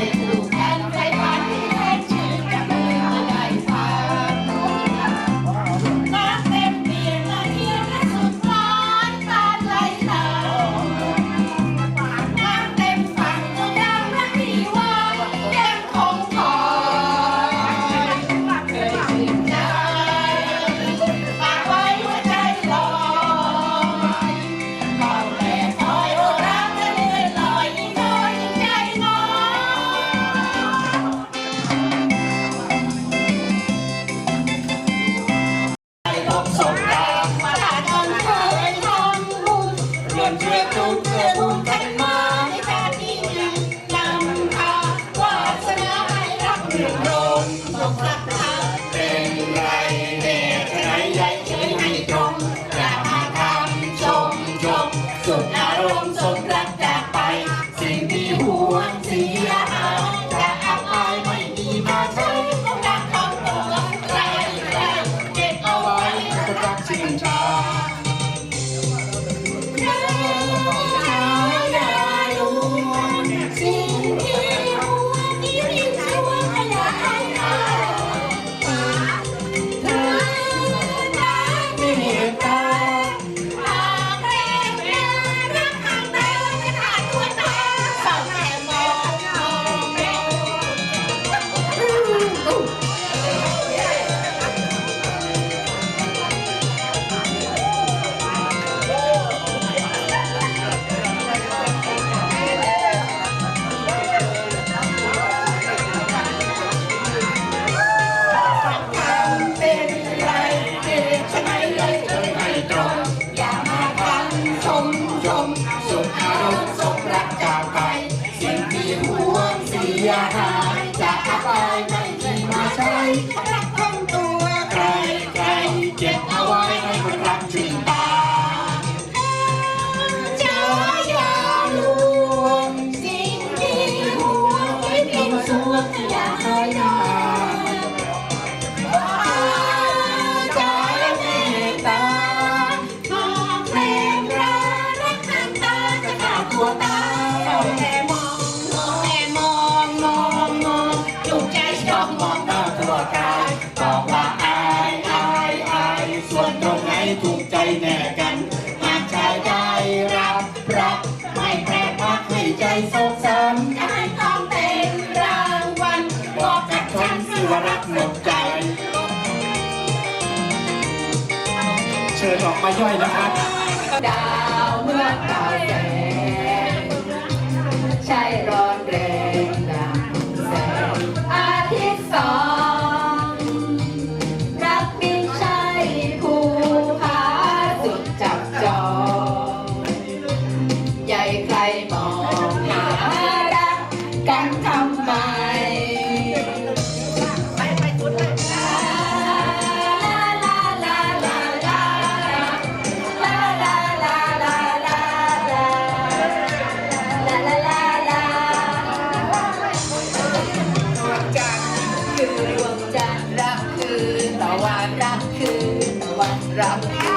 Aleluya. จากไป สิ่งที่หวงเสีย ชมสุขอารมณ์สมรักจากไป สิ่งที่ห่วงเสียหาย แน่กันหากชายได้รับรักให้แพร่พักให้ใจสุขสมได้ต้องเป็นรางวัลบอกกับฉันสิว่ารักหมดใจ เชิญออกมาย่อยนะครับ ดาวเมื่อตาแสงใช่ร้อนแรง Yeah.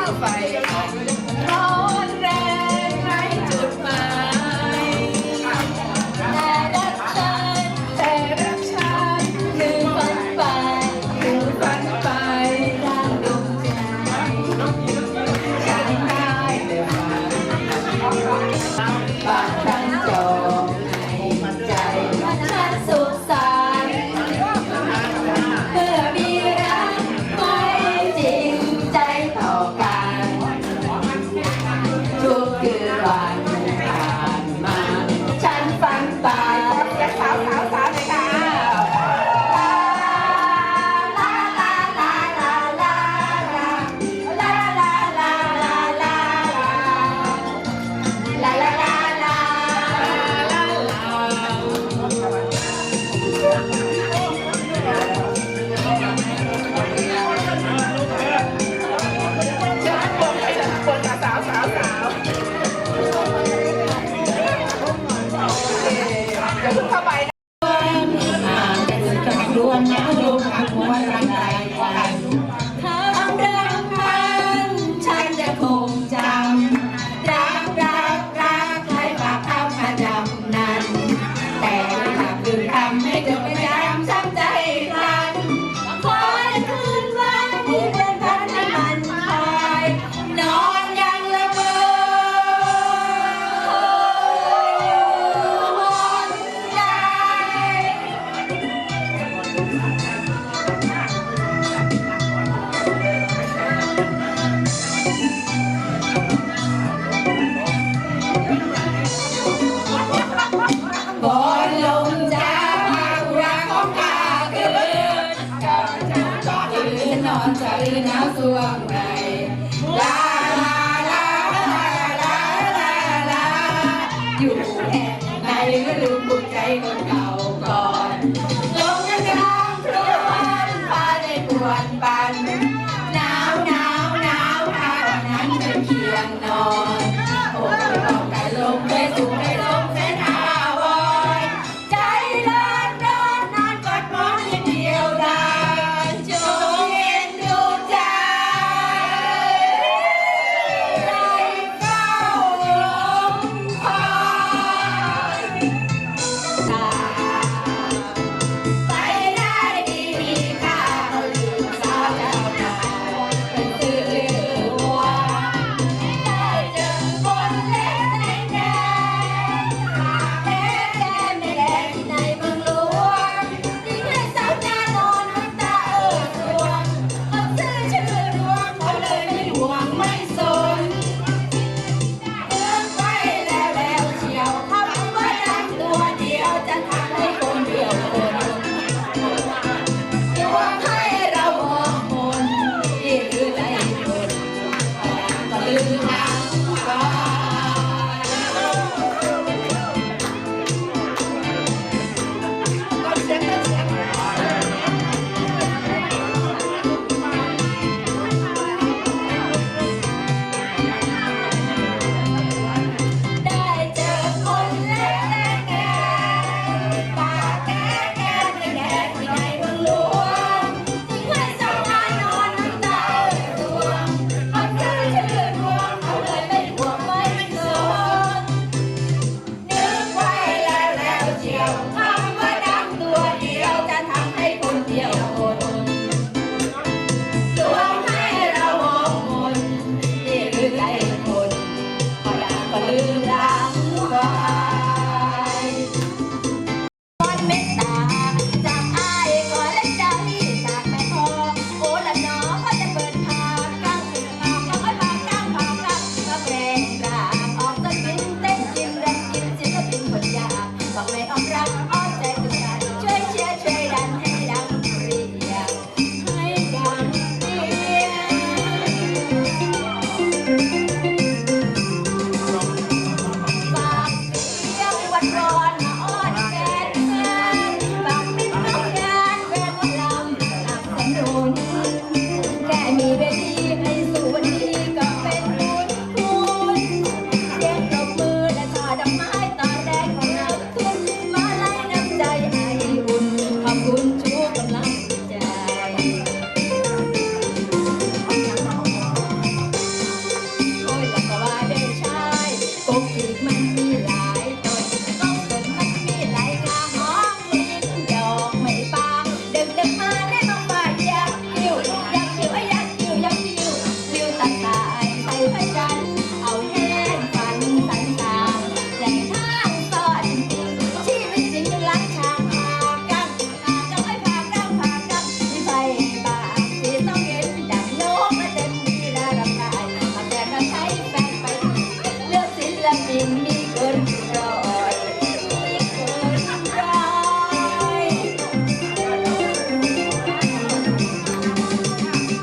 วันไป